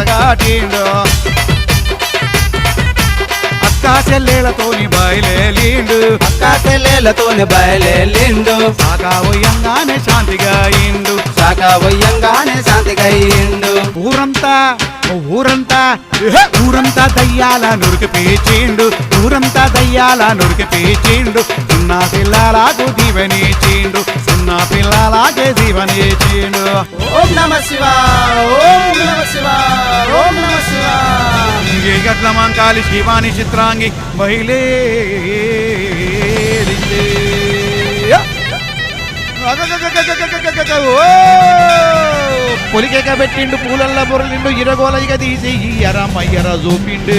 పచ్చగాటిండు అక్కా చెల్లెలతోని బయలేలిండు. అక్కా చెల్లెలతోని బయలుండు సాగా ఉయ్యంగానే శాంతిగా ఇండు శాఖ వయ్యంగానే శాంతిగా అయ్యిండు ఊరంతా ఊరంతా ఊరంతా దయ్యాల నురికి పీచిండు. ఊరంతా దయ్యాల నురికి పీచిండు. చిన్న పిల్లలకు దీవెనిచిండు చిన్న పిల్లలకే దీవెనిచిండు ఓం నమ శివ ఇంగే గట్ల శివాని చిత్రాంగి మహిళే పొలికేక పెట్టిండు పూలల్ల బొరలిండు ఇరగోలయ్యగా తీసి ఎర మయ్యర చూపిండు